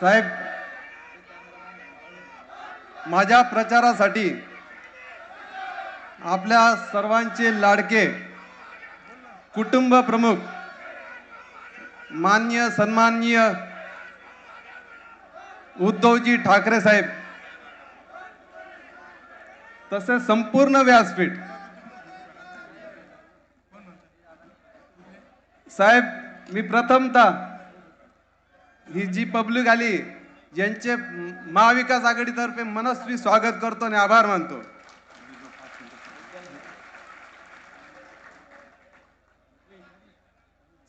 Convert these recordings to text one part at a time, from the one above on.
साहेब माझ्या प्रचारासाठी आपल्या सर्वांचे लाडके कुटुंब प्रमुख मान्य सन्माननीय उद्धवजी ठाकरे साहेब तसेच संपूर्ण व्यासपीठ साहेब मी प्रथमतः ही जी पब्लिक आली ज्यांचे महाविकास आघाडीतर्फे मनस्वी स्वागत करतो आणि आभार मानतो.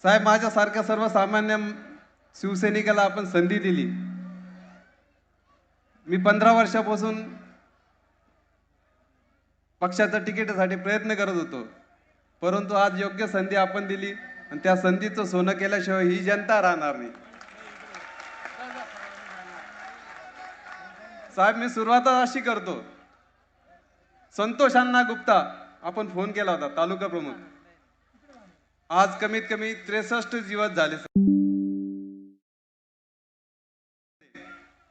साहेब माझ्यासारख्या सर्वसामान्य शिवसैनिकाला आपण संधी दिली. मी पंधरा वर्षापासून पक्षाच्या तिकिटासाठी प्रयत्न करत होतो. परंतु आज योग्य संधी आपण दिली. आणि त्या संधीचं सोनं केल्याशिवाय ही जनता राहणार नाही. साहेब मी सुरुवात अशी करतो. संतोष अण्णा गुप्ता आपण फोन केला होता तालुका प्रमुख. आज कमीत कमी त्रेसष्ट दिवस झाले.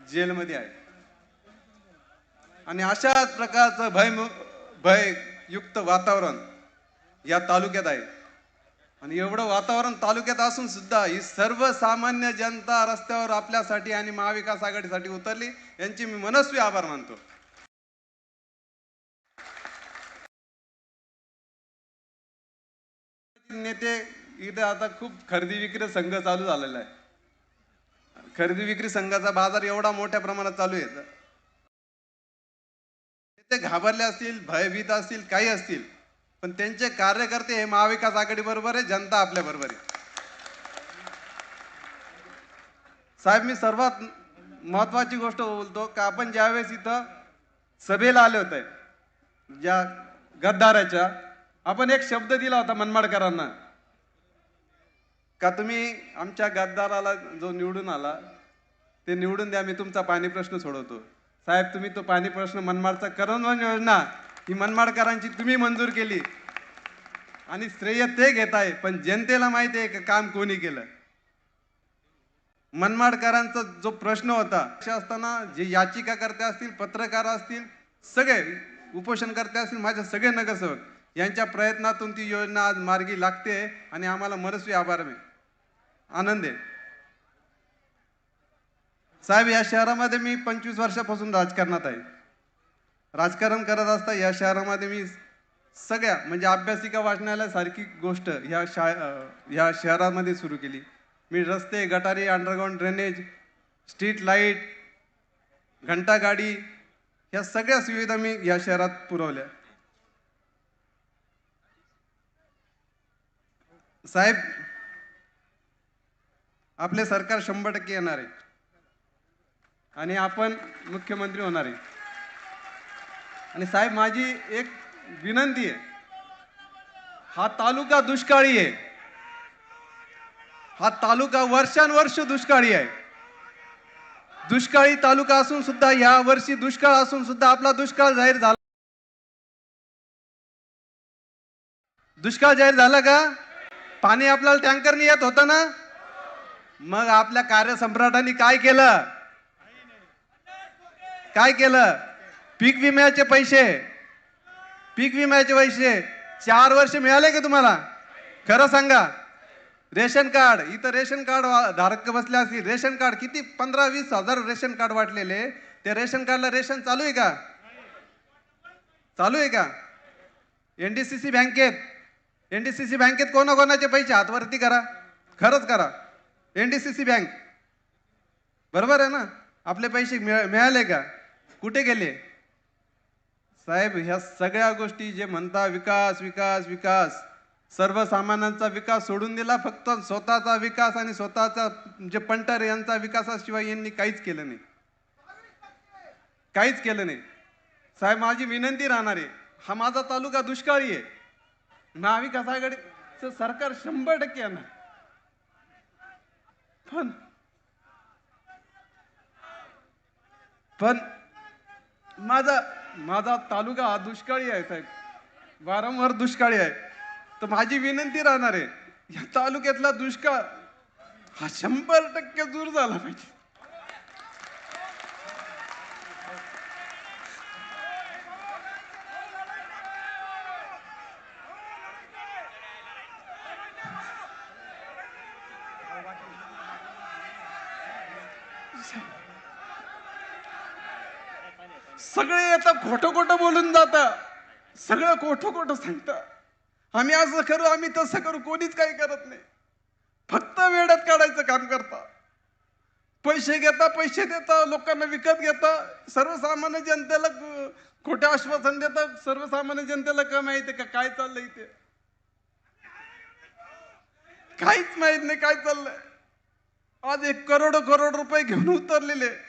जेलमध्ये आहे. आणि अशाच प्रकारचं भय भययुक्त वातावरण या तालुक्यात आहे. आणि एवढं वातावरण तालुक्यात असून सुद्धा ही सर्वसामान्य जनता रस्त्यावर आपल्यासाठी आणि महाविकास आघाडीसाठी उतरली. यांची मी मनस्वी आभार मानतो. नेते इथे आता खूप खरेदी विक्री संघ चालू झालेला आहे. खरेदी विक्री संघाचा बाजार एवढा मोठ्या प्रमाणात चालू आहे. ते घाबरले असतील भयभीत असतील काही असतील. पण त्यांचे कार्यकर्ते हे महाविकास आघाडी बरोबर आहे जनता आपल्या बरोबर आहे. साहेब मी सर्वात महत्वाची गोष्ट बोलतो का आपण ज्यावेळेस इथं सभेला आले होते ज्या गद्दाराच्या आपण एक शब्द दिला होता मनमाडकरांना का तुम्ही आमच्या गद्दाराला जो निवडून आला ते निवडून द्या मी तुमचा पाणी प्रश्न सोडवतो. साहेब तुम्ही तो पाणी प्रश्न मनमाडचा करण योजना ही मनमाडकरांची तुम्ही मंजूर केली. आणि श्रेय ते घेत आहे पण जनतेला माहिती आहे का काम कोणी केलं? मनमाडकरांचा जो प्रश्न होता असे असताना जे याचिकाकर्ते असतील पत्रकार असतील सगळे उपोषणकर्ते असतील माझे सगळे नगरसेवक यांच्या प्रयत्नातून ती योजना आज मार्गी लागते आणि आम्हाला मनस्वी आभार आहे आनंद आहे. साहेब या शहरामध्ये मी पंचवीस वर्षापासून राजकारणात आहे. राजकारण करत असता या शहरामध्ये मी सगळ्या म्हणजे अभ्यासिका वाचनालय सारखी गोष्ट ह्या शा ह्या शहरामध्ये सुरू केली. मी रस्ते गटारी अंडरग्राऊंड ड्रेनेज स्ट्रीट लाइट घंटागाडी ह्या सगळ्या सुविधा मी या शहरात पुरवल्या. साहेब आपले सरकार शंभर टक्के येणार आहे. आणि आपण मुख्यमंत्री होणार आहे. आणि साहेब माझी एक विनंती आहे. हा तालुका दुष्काळी आहे. हा तालुका वर्षानुवर्ष दुष्काळी आहे. दुष्काळी तालुका असून सुद्धा या वर्षी दुष्काळ असून सुद्धा आपला दुष्काळ जाहीर झाला. दुष्काळ जाहीर झाला का? पाणी आपल्याला टँकरने येत होतं ना? मग आपल्या कार्यसम्राटांनी काय केलं? काय केलं? पीक विम्याचे पैसे. पीक विम्याचे पैसे. चार वर्ष मिळाले का तुम्हाला? खरं सांगा. रेशन कार्ड इथं रेशन कार्ड वा- धारक बसले असतील. रेशन कार्ड किती? पंधरा वीस हजार रेशन कार्ड वाटलेले. ते रेशन कार्डला रेशन चालू आहे का? चालू आहे का? एनडीसीसी बँकेत एनडीसीसी बँकेत कोणाकोणाचे पैसे? हातवरती करा. खरंच करा. एनडीसीसी बँक बरोबर आहे ना? आपले पैसे मिळ मिळाले का? कुठे गेले? साहेब ह्या सगळ्या गोष्टी जे म्हणता विकास विकास विकास सर्वसामान्यांचा विकास सोडून दिला फक्त स्वतःचा विकास आणि स्वतःचा जे पंटर यांचा विकासाशिवाय यांनी काहीच केलं नाही. काहीच केलं नाही. साहेब माझी विनंती राहणार आहे हा माझा तालुका दुष्काळी आहे. महाविकास आघाडीचं सरकार शंभर टक्के येणार. पण पण माझा माझा तालुका हा दुष्काळी आहे साहेब. वारंवार दुष्काळी आहे. तर माझी विनंती राहणार आहे या तालुक्यातला दुष्काळ हा शंभर टक्के दूर झाला पाहिजे सगळे आता खोटं खोटं बोलून जाता. सगळं खोटं खोटं सांगता. आम्ही असं करू आम्ही तसं करू कोणीच काही करत नाही. फक्त वेळात काढायचं काम करता. पैसे घेता पैसे देता लोकांना विकत घेता. सर्वसामान्य जनतेला खोटं खोटे आश्वासन देता. सर्वसामान्य जनतेला का माहिती का काय चाललंय इथे? काहीच माहीत नाही काय चाललंय. आज एक करोड करोड रुपये घेऊन उतरलेले.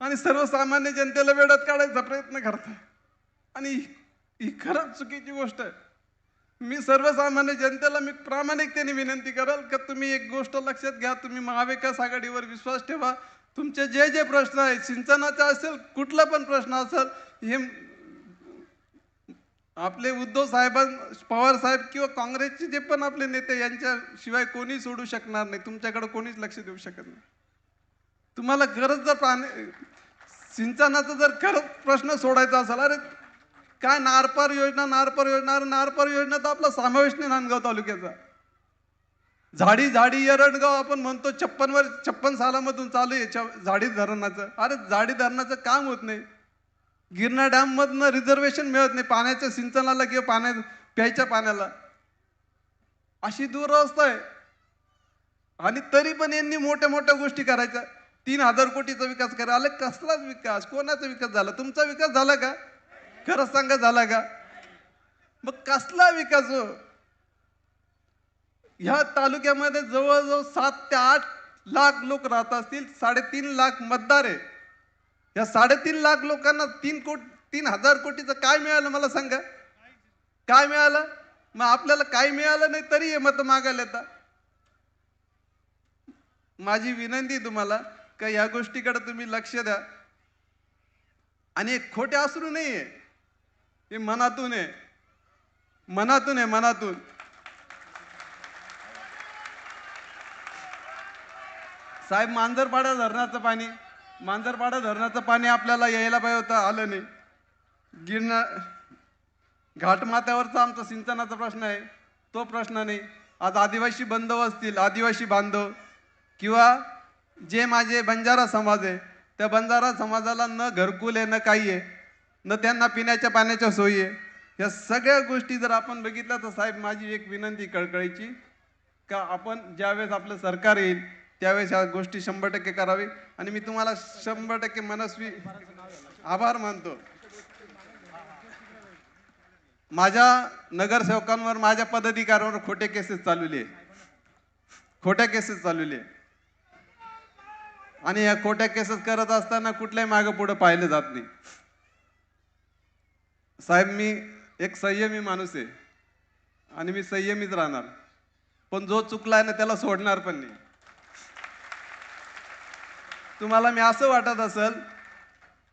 आणि सर्वसामान्य जनतेला वेळात काढायचा प्रयत्न करताय आणि ही खरंच चुकीची गोष्ट आहे. मी सर्वसामान्य जनतेला मी प्रामाणिकतेने विनंती कराल का तुम्ही एक गोष्ट लक्षात घ्या तुम्ही महाविकास आघाडीवर विश्वास ठेवा. तुमचे जे जे प्रश्न आहेत सिंचनाचा असेल कुठला पण प्रश्न असेल हे आपले उद्धव साहेबां पवार साहेब किंवा काँग्रेसचे जे पण आपले नेते यांच्याशिवाय कोणी सोडू शकणार नाही. तुमच्याकडे कोणीच लक्ष देऊ शकत नाही. तुम्हाला खरंच जर पाणी सिंचनाचा जर खरंच प्रश्न सोडायचा असेल अरे काय नारपार योजना नारपार योजना अरे नारपार योजना तर आपला समावेश नाही नांदगाव तालुक्याचा. झाडी झाडी येरणगाव आपण म्हणतो छप्पन वर छप्पन सालामधून चालू आहे झाडी धरणाचं. अरे झाडी धरणाचं काम होत नाही. गिरणा डॅम मधनं रिझर्वेशन मिळत नाही पाण्याच्या सिंचनाला किंवा पाण्या प्यायच्या पाण्याला. अशी दुरवस्था आहे. आणि तरी पण यांनी मोठ्या मोठ्या गोष्टी करायच्या. तीन हजार कोटीचा विकास करा आले कसलाच विकास? कोणाचा विकास झाला? तुमचा विकास झाला का? खरंच सांगा झाला का? मग कसला विकास हो? ह्या तालुक्यामध्ये जवळजवळ सात ते आठ लाख लोक राहत असतील साडेतीन लाख मतदार आहे. या साडेतीन लाख लोकांना तीन कोट तीन हजार कोटीचं काय मिळालं मला सांगा? काय मिळालं? मग आपल्याला काय मिळालं नाही तरी हे मत मागायला येतात. माझी विनंती तुम्हाला का या गोष्टीकडे तुम्ही लक्ष द्या. आणि एक खोटे असरू नाहीये हे मनातून आहे. मनातून आहे मनातून. साहेब मांजरपाडा धरणाचं पाणी मांजरपाडा धरणाचं पाणी आपल्याला यायला पाहिजे होतं आलं नाही. गिरणा घाटमाथ्यावरचा आमचा सिंचनाचा प्रश्न आहे. तो प्रश्न नाही. आज आदिवासी बंधव असतील आदिवासी बांधव किंवा जे माझे बंजारा समाज आहे त्या बंजारा समाजाला न घरकुल आहे न काही आहे न त्यांना पिण्याच्या पाण्याच्या सोयी आहे या सगळ्या गोष्टी जर आपण बघितल्या तर साहेब माझी एक विनंती कळकळीची का आपण ज्यावेळेस आपलं सरकार येईल त्यावेळेस ह्या गोष्टी शंभर टक्के करावी. आणि मी तुम्हाला शंभर टक्के मनस्वी आभार मानतो. माझ्या नगरसेवकांवर माझ्या पदाधिकाऱ्यांवर खोटे केसेस चालवले खोट्या केसेस चालवले आणि या खोट्या केसेस करत असताना कुठल्याही मागे पुढं पाहिलं जात नाही. साहेब मी एक संयमी माणूस आहे आणि मी संयमीच राहणार. पण जो चुकला आहे ना त्याला सोडणार पण नाही. तुम्हाला मी असं वाटत असेल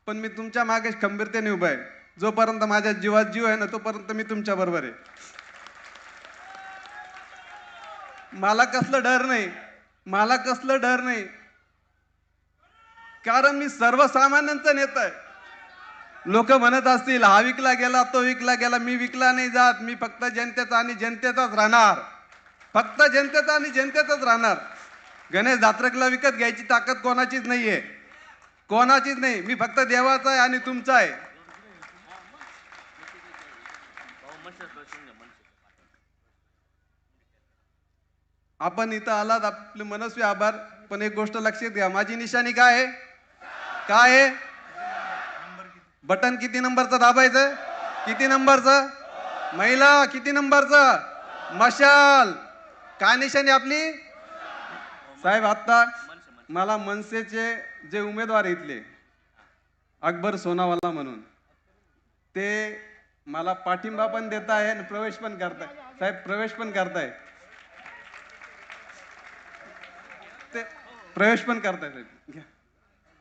पण मी तुमच्या मागे खंबीरतेने उभा आहे. जोपर्यंत माझ्या जीवात जीव आहे ना तोपर्यंत मी तुमच्या बरोबर आहे. मला कसलं डर नाही. मला कसलं डर नाही. कारण मी सर्वसामान्यांचा नेता आहे. लोक म्हणत असतील हा विकला गेला तो विकला गेला मी विकला नाही जात मी फक्त जनतेचा आणि जनतेचाच राहणार. फक्त जनतेचा आणि जनतेचाच राहणार. गणेश दात्रकला विकत घ्यायची ताकद कोणाचीच नाही आहे कोणाचीच नाही मी फक्त देवाचा आहे आणि तुमचा आहे. आपण इथं आलात आपले मनस्वी आभार पण एक गोष्ट लक्षात घ्या माझी निशाणी काय आहे? काय आहे? बटन किती नंबरचं दाबायचं? किती नंबरचं? महिला किती नंबरचं? मशाल. काय निशाणी आपली? साहेब आत्ता मला मनसेचे जे उमेदवार इथले अकबर सोनावाला म्हणून ते मला पाठिंबा पण देत आहे आणि प्रवेश पण करताय साहेब प्रवेश पण करताय ते प्रवेश पण करताय साहेब. घ्या.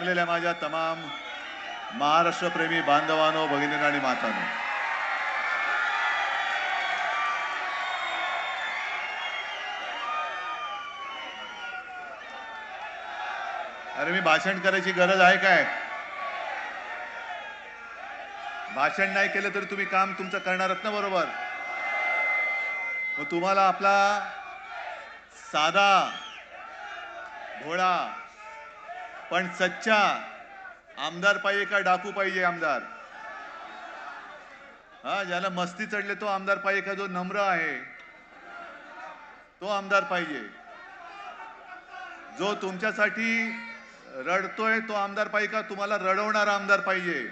लागलेल्या माझ्या तमाम महाराष्ट्रप्रेमी बांधवानो भगिनी आणि मातानो. अरे मी भाषण करायची गरज आहे काय? भाषण नाही केलं तर तुम्ही काम तुमचं करणारच ना बरोबर? मग तुम्हाला आपला साधा घोडा पण सच्चा आमदार पाहिजे का डाकू पाहिजे आमदार? हा ज्याला मस्ती चढले तो आमदार पाहिजे का? जो नम्र आहे तो आमदार पाहिजे. जो तुमच्यासाठी रडतोय तो आमदार पाहिजे का? तुम्हाला रडवणारा आमदार पाहिजे.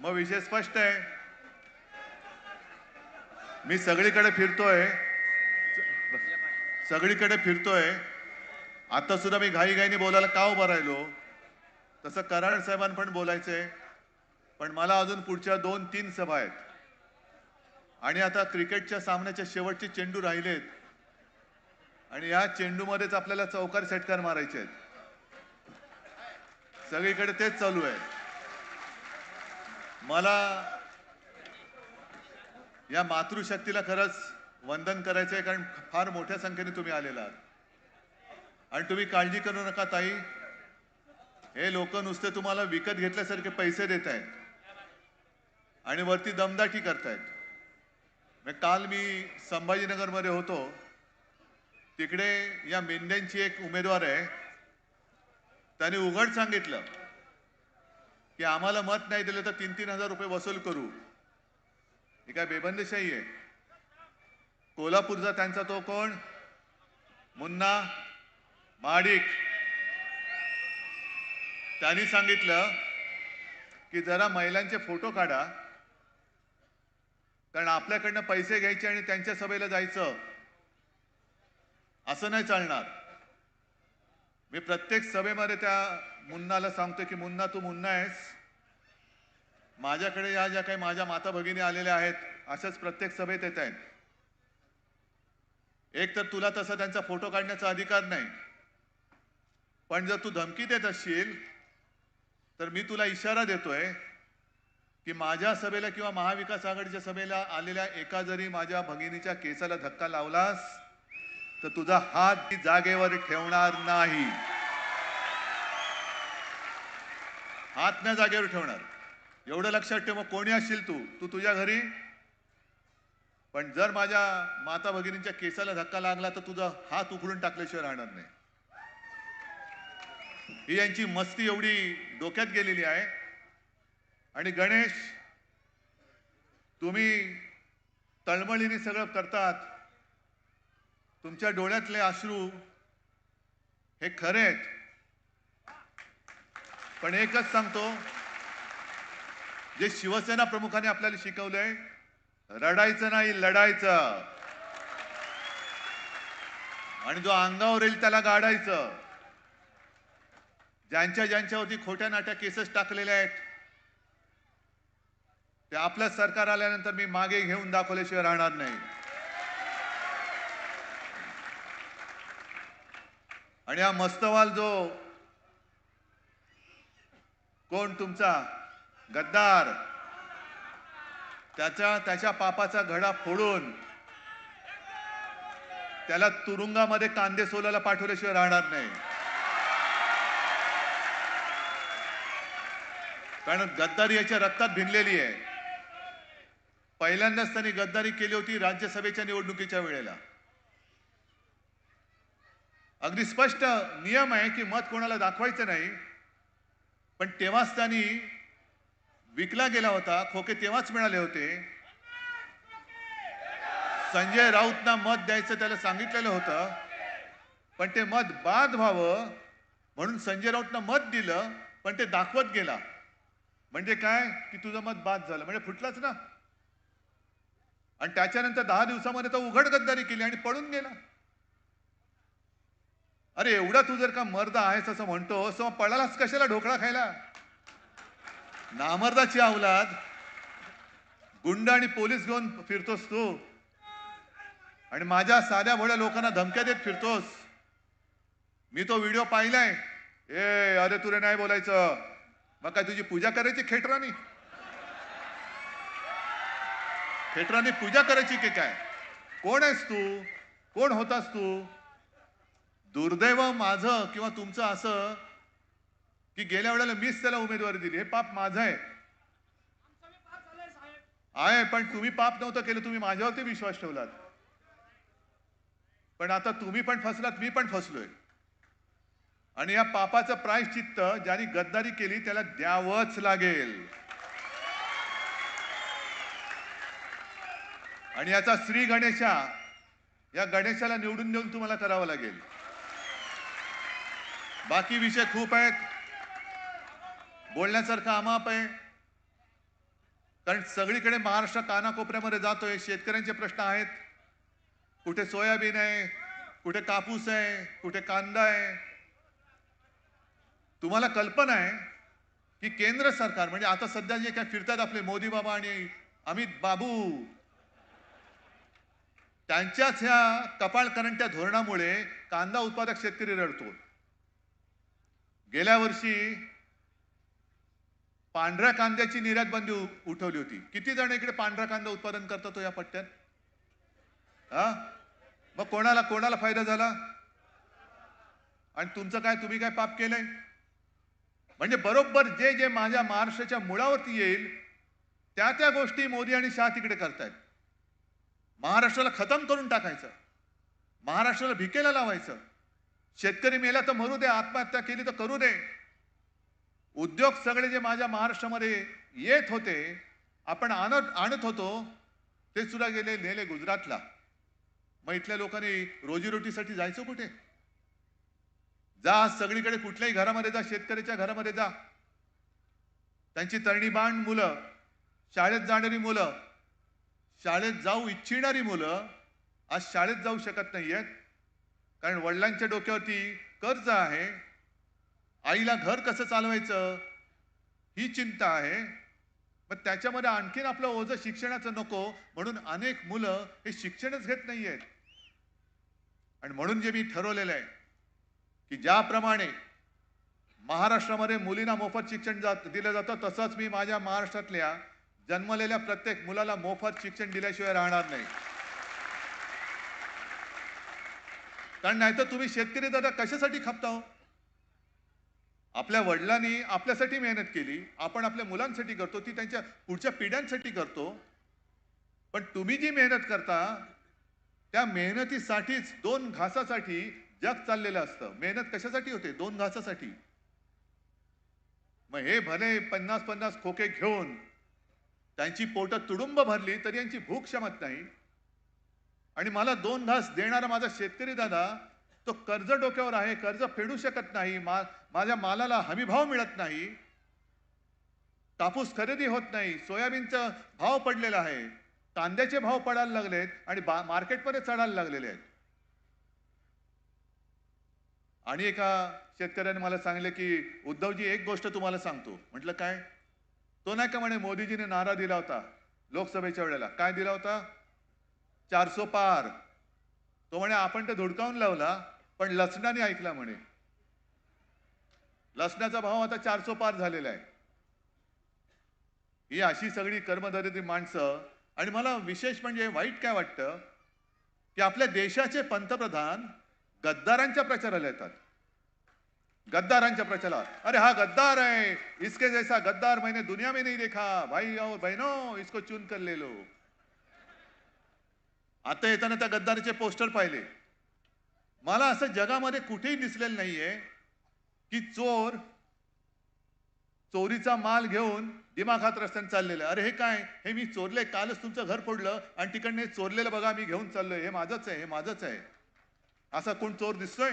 मग विषय स्पष्ट आहे. मी सगळीकडे फिरतोय. सगळीकडे फिरतोय. आता सुद्धा मी घाई घाईने बोलायला का उभं राहिलो? तसं कराड साहेबांना पण बोलायचंय पण मला अजून पुढच्या दोन तीन सभा आहेत. आणि आता क्रिकेटच्या सामन्याच्या शेवटचे चेंडू राहिलेत. आणि या चेंडूमध्येच आपल्याला चौकार षटकार मारायचे आहेत. सगळीकडे तेच चालू आहे. मला या मातृशक्तीला खरंच वंदन करायचं आहे कारण फार मोठ्या संख्येने तुम्ही आलेला आहात. आणि तुम्ही काळजी करू नका ताई. हे लोक नुसते तुम्हाला विकत घेतल्यासारखे पैसे देत आहेत आणि वरती दमदाटी करतायत. काल मी संभाजीनगरमध्ये होतो. तिकडे या मेंढ्यांची एक उमेदवार आहे. त्याने उघड सांगितलं की आम्हाला मत नाही दिलं तर तीन तीन हजार रुपये वसूल करू. ही काय बेबंदशाही आहे? कोल्हापूरचा त्यांचा तो कोण? मुन्ना. माडिक त्यांनी सांगितलं की जरा महिलांचे फोटो काढा. कारण आपल्याकडनं पैसे घ्यायचे आणि त्यांच्या सभेला जायचं. असं नाही चालणार. मी प्रत्येक सभेमध्ये त्या मुन्नाला सांगतो की मुन्ना तू मुन्ना आहेस. माझ्याकडे या ज्या काही माझ्या माता भगिनी आलेल्या आहेत अशाच प्रत्येक सभेत येत आहेत. एक तर तुला तसा त्यांचा फोटो काढण्याचा अधिकार नाही. पण जर तू धमकी देत असशील तर मी तुला इशारा देतोय की माझ्या सभेला किंवा महाविकास आघाडीच्या सभेला आलेल्या एका जरी माझ्या भगिनीच्या केसाला धक्का लावलास तर तुझा हात जागेवर ठेवणार नाही. हात न जागेवर ठेवणार. एवढं लक्षात ठेव मग कोणी असशील तू? तू तुझ्या घरी? पण जर माझ्या माता भगिनींच्या केसाला धक्का लागला तर तुझा हात उखडून टाकल्याशिवाय राहणार नाही. ही यांची मस्ती एवढी डोक्यात गेलेली आहे. आणि गणेश तुम्ही तळमळीने सगळं करतात. तुमच्या डोळ्यातले अश्रू हे खरे आहेत. पण एकच सांगतो जे शिवसेना प्रमुखाने आपल्याला शिकवलंय रडायचं नाही लढायचं. आणि जो अंगावर येईल त्याला गाडायचं. ज्यांच्या ज्यांच्यावरती खोट्या नाट्या केसेस टाकलेल्या आहेत ते आपलं सरकार आल्यानंतर मी मागे घेऊन दाखवल्याशिवाय राहणार नाही. आणि हा मस्तवाल जो कोण तुमचा? गद्दार. त्याचा त्याच्या पापाचा घडा फोडून त्याला तुरुंगामध्ये कांदे सोलायला पाठवल्याशिवाय राहणार नाही. कारण गद्दारी याच्या रक्तात भिनलेली आहे. पहिल्यांदाच त्यांनी गद्दारी केली होती राज्यसभेच्या निवडणुकीच्या वेळेला. अगदी स्पष्ट नियम आहे की मत कोणाला दाखवायचं नाही पण तेव्हाच त्यांनी विकला गेला होता खोके तेव्हाच मिळाले होते. संजय राऊतना मत द्यायचं त्याला सांगितलेलं होतं पण ते मत बाद व्हावं म्हणून संजय राऊतनं मत दिलं पण ते दाखवत गेला. म्हणजे काय? की तुझं मत बाद झालं. म्हणजे फुटलाच ना? आणि त्याच्यानंतर दहा दिवसामध्ये तो उघड गद्दारी केली आणि पळून गेला. अरे एवढा तू जर का मर्द आहेस असं म्हणतोस असं पळालास कशाला ढोकळा खायला? नामर्दाची अवलाद गुंड आणि पोलीस घेऊन फिरतोस तू. आणि माझ्या साध्या भोळ्या लोकांना धमक्या देत फिरतोस. मी तो व्हिडिओ पाहिलाय. ए अरे तुरे नाही बोलायचं. मग काय तुझी पूजा करायची खेटरानी? खेटरानी पूजा करायची की काय? कोण आहेस तू? कोण होतास तू? दुर्दैव माझं किंवा तुमचं असं की गेल्या वेळेला मीच त्याला उमेदवारी दिली. हे पाप माझं आहे. आहे पण तुम्ही पाप नव्हतं केलं. तुम्ही माझ्यावरती विश्वास ठेवलात. पण आता तुम्ही पण फसलात मी पण फसलोय. आणि या पापाचं प्रायश्चित्त ज्यांनी गद्दारी केली त्याला द्यावंच लागेल. आणि याचा श्री गणेशा या गणेशाला निवडून देऊन तुम्हाला करावं लागेल. बाकी विषय खूप आहेत. बोलण्यासारखं अमाप आहे. कारण सगळीकडे महाराष्ट्र कानाकोपऱ्यामध्ये जातोय. शेतकऱ्यांचे प्रश्न आहेत. कुठे सोयाबीन आहे कुठे कापूस आहे कुठे कांदा आहे तुम्हाला कल्पना आहे की केंद्र सरकार म्हणजे आता सध्या जे काय फिरतात आपले मोदी बाबा आणि अमित बाबू त्यांच्याच ह्या कपाळकरंट्या धोरणामुळे कांदा उत्पादक शेतकरी रडतो. गेल्या वर्षी पांढऱ्या कांद्याची निर्यात बंदी उठवली होती. किती जण इकडे पांढरा कांदा उत्पादन करतात तो या पट्ट्यात? हा? मग कोणाला कोणाला फायदा झाला? आणि तुमचं काय तुम्ही काय पाप केलंय? म्हणजे बरोबर जे जे माझ्या महाराष्ट्राच्या मुळावरती येईल त्या त्या गोष्टी मोदी आणि शाह तिकडे करतायत. महाराष्ट्राला खतम करून टाकायचं. महाराष्ट्राला भिकेला लावायचं. शेतकरी मेला तर मरू दे आत्महत्या केली तर करू दे. उद्योग सगळे जे माझ्या महाराष्ट्रामध्ये येत होते आपण आणत आणत होतो ते सुद्धा गेले नेले गुजरातला. मग इथल्या लोकांनी रोजीरोटीसाठी जायचं कुठे? जा सगळीकडे कुठल्याही घरामध्ये जा शेतकऱ्याच्या घरामध्ये जा. त्यांची तरणीबाण मुलं शाळेत जाणारी मुलं शाळेत जाऊ इच्छिणारी मुलं आज शाळेत जाऊ शकत नाहीयेत. कारण वडिलांच्या डोक्यावरती कर्ज आहे. आईला घर कसं चालवायचं ही चिंता आहे. पण त्याच्यामध्ये आणखीन आपलं ओझं शिक्षणाचं नको म्हणून अनेक मुलं हे शिक्षणच घेत नाहीयेत. आणि म्हणून जे मी ठरवलेलं आहे की ज्याप्रमाणे महाराष्ट्रामध्ये मुलींना मोफत शिक्षण जात दिलं जातं तसंच मी माझ्या महाराष्ट्रातल्या जन्मलेल्या प्रत्येक मुलाला मोफत शिक्षण दिल्याशिवाय राहणार नाही. कारण नाहीतर तुम्ही शेतकरी दादा कशासाठी खपता हो? आपल्या वडिलांनी आपल्यासाठी मेहनत केली आपण आपल्या मुलांसाठी करतो ती त्यांच्या पुढच्या पिढ्यांसाठी करतो. पण तुम्ही जी मेहनत करता त्या मेहनतीसाठीच दोन घासासाठी जग चाललेलं असतं. मेहनत कशासाठी होते? दोन घासासाठी. मग हे भले पन्नास पन्नास खोके घेऊन त्यांची पोटं तुडुंब भरली तरी यांची भूक क्षमत नाही. आणि मला दोन घास देणारा माझा शेतकरी दादा तो कर्ज डोक्यावर आहे कर्ज फेडू शकत नाही मा माझ्या मालाला हमीभाव मिळत नाही. कापूस खरेदी होत नाही सोयाबीनचा भाव पडलेला आहे. कांद्याचे भाव पडायला लागलेत आणि बा मार्केटमध्ये चढायला लागलेले आहेत. आणि एका शेतकऱ्याने मला सांगितलं की उद्धवजी एक गोष्ट तुम्हाला सांगतो. म्हटलं काय? तो नाही का म्हणे मोदीजीने नारा दिला होता लोकसभेच्या वेळेला. काय दिला होता? चारसो पार. तो म्हणे आपण ते धुडकावून लावला पण लसणाने ऐकला म्हणे. लसणाचा भाव आता चारसो पार झालेला आहे. ही अशी सगळी कर्मधारी माणसं आणि मला विशेष म्हणजे वाईट काय वाटतं? की आपल्या देशाचे पंतप्रधान गद्दारांच्या प्रचाराला येतात. गद्दारांच्या प्रचारात अरे हा गद्दार आहे. इसके जैसा गद्दार मैंने दुनिया में नहीं देखा. भाई और बहनो इसको चुन कर ले लो. आता येताना त्या गद्दारीचे पोस्टर पाहिले. मला असं जगामध्ये कुठेही दिसलेलं नाहीये की चोर चोरीचा माल घेऊन दिमाखात रस्त्याने चाललेलं अरे हे काय? हे मी चोरले. कालच तुमचं घर फोडलं आणि तिकडने हे चोरलेलं बघा मी घेऊन चाललोय. हे माझंच आहे हे माझंच आहे. असा कोण चोर दिसतोय?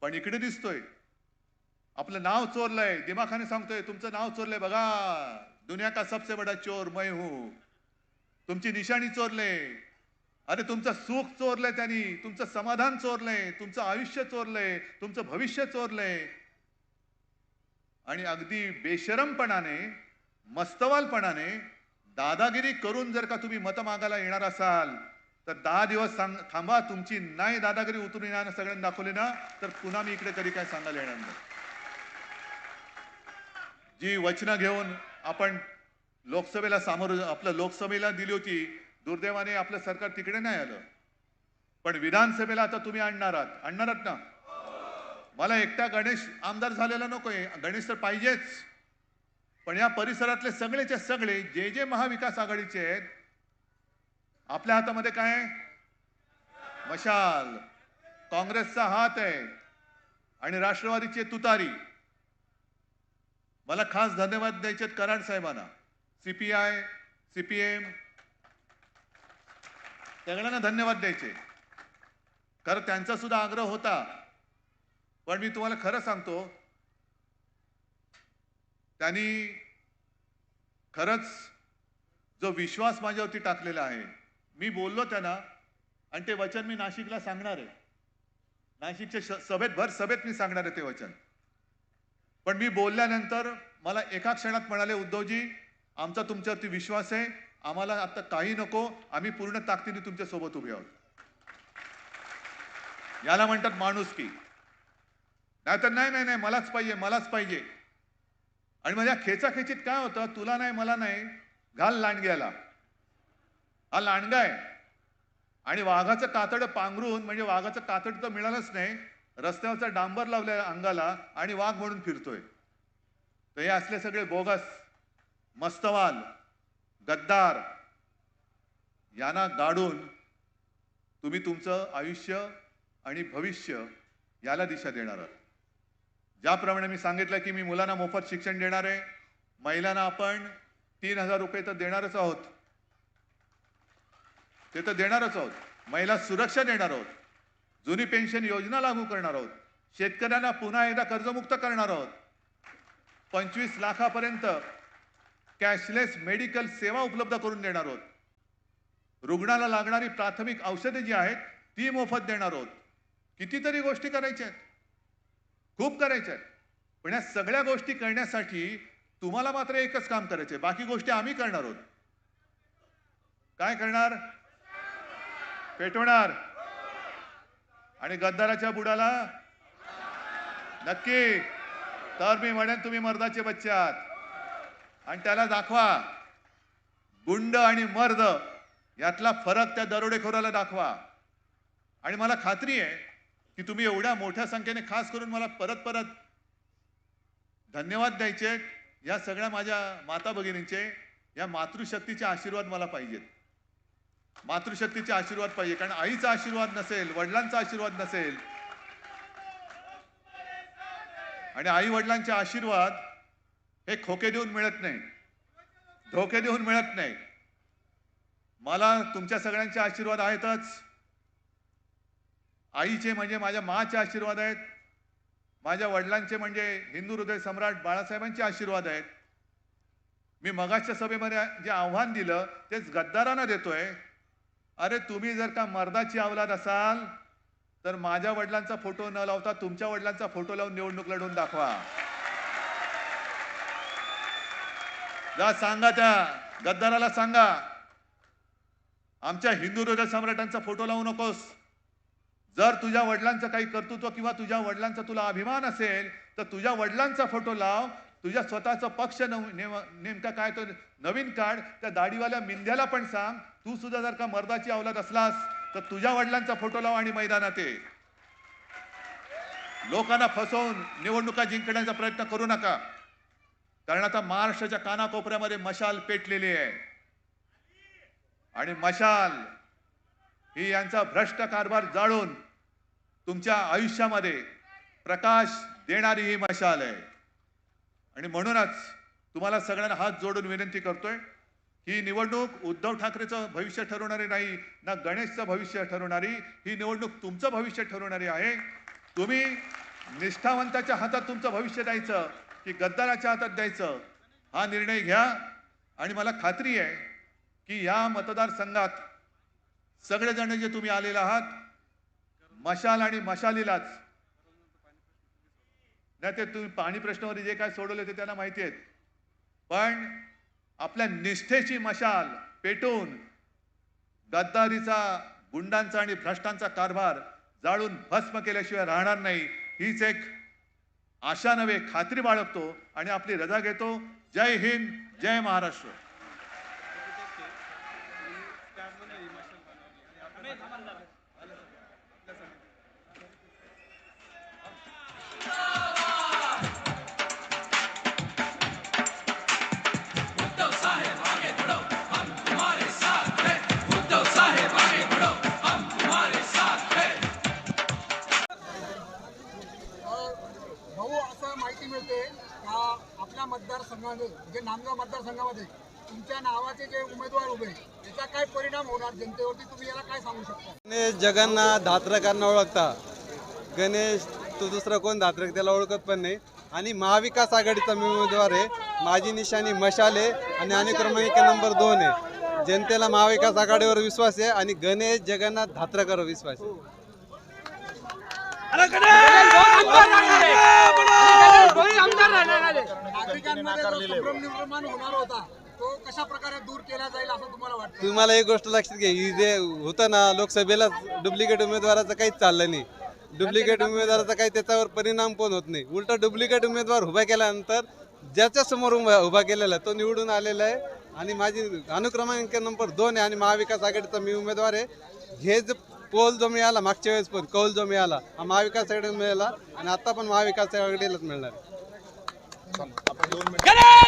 पण इकडे दिसतोय. आपलं नाव चोरलंय. दिमाखाने सांगतोय तुमचं नाव चोरलंय बघा. दुनिया का सबसे बडा चोर मय हूं. तुमची निशाणी चोरले अरे तुमचं सुख चोरलंय त्यांनी. तुमचं समाधान चोरलंय. तुमचं आयुष्य चोरलंय. तुमचं भविष्य चोरलंय. आणि अगदी बेशरमपणाने मस्तवालपणाने दादागिरी करून जर का तुम्ही मत मागायला येणार असाल तर दहा दिवस सांग थांबा तुमची नाही दादागिरी उतरून येणार सगळ्यांनी दाखवली ना तर पुन्हा मी इकडे कधी काय सांगायला येणार नाही. जी वचनं घेऊन आपण लोकसभेला सामोरं आपलं लोकसभेला दिली होती दुर्दैवाने आपलं सरकार तिकडे नाही आलं. पण विधानसभेला आता तुम्ही आणणार आहात. आणणार आहात ना? मला एकटा गणेश आमदार झालेला नकोय. गणेश तर पाहिजेच. पण या परिसरातले सगळेचे सगळे जे जे महाविकास आघाडीचे आहेत आपल्या हातामध्ये काय मशाल. काँग्रेसचा हात आहे. आणि राष्ट्रवादीचे तुतारी. मला खास धन्यवाद द्यायचे कराड साहेबांना. सीपीआय सीपीएम सगळ्यांना धन्यवाद द्यायचे. खरं त्यांचा सुद्धा आग्रह होता. पण मी तुम्हाला खरं सांगतो त्यांनी खरंच जो विश्वास माझ्यावरती टाकलेला आहे मी बोललो त्यांना आणि ते वचन मी नाशिकला सांगणार आहे. नाशिकच्या सभेत भर सभेत मी सांगणार आहे ते वचन. पण मी बोलल्यानंतर मला एका क्षणात म्हणाले उद्धवजी आमचा तुमच्यावरती विश्वास आहे आम्हाला आता काही नको आम्ही पूर्ण ताकदीने तुमच्यासोबत उभे आहोत. याला म्हणतात माणुसकी नाही तर नाही नाही नाही मलाच पाहिजे मलाच पाहिजे. आणि माझ्या खेचाखेचीत काय होतं तुला नाही मला नाही घाल लांडग्याला. हा लांडगा आहे. आणि वाघाचं कातड पांघरून म्हणजे वाघाचं कातड तर मिळालंच नाही रस्त्यावरचा डांबर लावल्या अंगाला आणि वाघ म्हणून फिरतोय. तर हे असले सगळे बोगस मस्तवाल गद्दार यांना गाडून तुम्ही तुमचं आयुष्य आणि भविष्य याला दिशा देणार आहात. ज्याप्रमाणे मी सांगितलं की मी मुलांना मोफत शिक्षण देणार आहे महिलांना आपण तीन हजार रुपये तर देणारच आहोत ते तर देणारच आहोत. महिला सुरक्षा देणार आहोत. जुनी पेन्शन योजना लागू करणार आहोत. शेतकऱ्यांना पुन्हा एकदा कर्जमुक्त करणार आहोत. पंचवीस लाखापर्यंत कॅशलेस मेडिकल सेवा उपलब्ध करून देणार आहोत. रुग्णाला लागणारी प्राथमिक औषधे जी आहेत ती मोफत देणार आहोत. कितीतरी गोष्टी करायच्या आहेत. खूप करायच्या आहेत. पण या सगळ्या गोष्टी करण्यासाठी तुम्हाला मात्र एकच काम करायचे बाकी गोष्टी आम्ही करणार आहोत. काय करणार? पेटवणार. आणि गद्दाराच्या बुडाला? नक्की. तर मी म्हणेन तुम्ही मर्दाचे बच्चे आहात. आणि त्याला दाखवा. गुंड आणि मर्द यातला फरक त्या दरोडेखोराला दाखवा. आणि मला खात्री आहे की तुम्ही एवढ्या मोठ्या संख्येने खास करून मला परत परत धन्यवाद द्यायचे. या सगळ्या माझ्या माता भगिनींचे या मातृशक्तीचे आशीर्वाद मला पाहिजेत. मातृशक्तीचे आशीर्वाद पाहिजे. कारण आईचा आशीर्वाद नसेल वडिलांचा आशीर्वाद नसेल आणि आई वडिलांचे आशीर्वाद हे खोके देऊन मिळत नाही. धोके देऊन मिळत नाही. मला तुमच्या सगळ्यांचे आशीर्वाद आहेतच. आईचे म्हणजे माझ्या माचे आशीर्वाद आहेत. माझ्या वडिलांचे म्हणजे हिंदू हृदय सम्राट बाळासाहेबांचे आशीर्वाद आहेत. मी मगाच्या सभेमध्ये जे आव्हान दिलं तेच गद्दारांना देतोय. अरे तुम्ही जर का मर्दाची अवलाद असाल तर माझ्या वडिलांचा फोटो न लावता तुमच्या वडिलांचा फोटो लावून निवडणूक लढवून दाखवा. जा सांगा त्या गद्दाराला सांगा आमच्या हिंदू हृदय सम्राटांचा फोटो लावू नकोस. जर तुझ्या वडिलांचं काही कर्तृत्व किंवा तुझ्या वडिलांचा तुला अभिमान असेल तर तुझ्या वडिलांचा फोटो लाव. तुझ्या स्वतःचा पक्ष नेम- नेमका काय तो नवीन काढ. त्या दाढीवाल्या मिंद्याला पण सांग. तू सुद्धा जर का मर्दाची अवलाद असलास तर तुझ्या वडिलांचा फोटो लाव आणि मैदानात ये. लोकांना फसवून निवडणुका जिंकण्याचा प्रयत्न करू नका. कारण आता महाराष्ट्राच्या कानाकोपऱ्यामध्ये मशाल पेटलेली आहे. आणि मशाल ही यांचा भ्रष्ट कारभार जाळून तुमच्या आयुष्यामध्ये प्रकाश देणारी ही मशाल आहे. आणि म्हणूनच तुम्हाला सगळ्यांना हात जोडून विनंती करतोय ही निवडणूक उद्धव ठाकरेचं भविष्य ठरवणारी नाही ना गणेशचं भविष्य ठरवणारी ही निवडणूक तुमचं भविष्य ठरवणारी आहे. तुम्ही निष्ठावंताच्या हातात तुमचं भविष्य द्यायचं की गद्दाराच्या हातात द्यायचं हा निर्णय घ्या. आणि मला खात्री आहे की या मतदारसंघात सगळेजण जे तुम्ही आलेले आहात मशाल आणि मशालीलाच नाही ते तुम्ही पाणी प्रश्नावर जे काय सोडवले ते त्यांना माहिती आहेत. पण आपल्या निष्ठेची मशाल पेटून गद्दारीचा गुंडांचा आणि भ्रष्टांचा कारभार जाळून भस्म केल्याशिवाय राहणार नाही हीच एक आशा नव्हे खात्री बाळगतो आणि आपली रजा घेतो. जय हिंद जय महाराष्ट्र. आपल्या मतदारसंघामध्ये म्हणजे नांदगाव मतदारसंघामध्ये तुमच्या नावाचे जे उमेदवार उभे त्याचा काय परिणाम होणार? जनतेवरती तुम्ही याला काय सांगू शकता? गणेश जगांना धात्रकांना ओळखता. गणेश तो दुसरा कोण? धात्रक त्याला ओळखत पण नाही. आणि महाविकास आघाडीचा मी उमेदवार आहे. माझी निशाणी मशाल आहे आणि आणि क्रमांक नंबर दोन आहे. जनतेला महाविकास आघाडीवर विश्वास आहे आणि गणेश जगन्नाथ धात्रकावर विश्वास आहे. तुम्हाला एक गोष्ट लक्षात घ्या ही जे होतं ना लोकसभेला डुप्लिकेट उमेदवाराचं काहीच चाललं नाही. डुप्लिकेट उमेदवाराचा काही त्याच्यावर परिणाम पण होत नाही. उलट डुप्लिकेट उमेदवार उभा केल्यानंतर ज्याच्या समोर उभा उभा केलेला आहे तो निवडून आलेला आहे. आणि माझी अनुक्रमांक नंबर दोन आहे आणि महाविकास आघाडीचा मी उमेदवार आहे. हे जे पोल जो मिळाला मागच्या वेळेस पण कौल जो मिळाला हा महाविकास आघाडीला मिळाला आणि आता पण महाविकास आघाडीलाच मिळणार आपण दोन मिनिट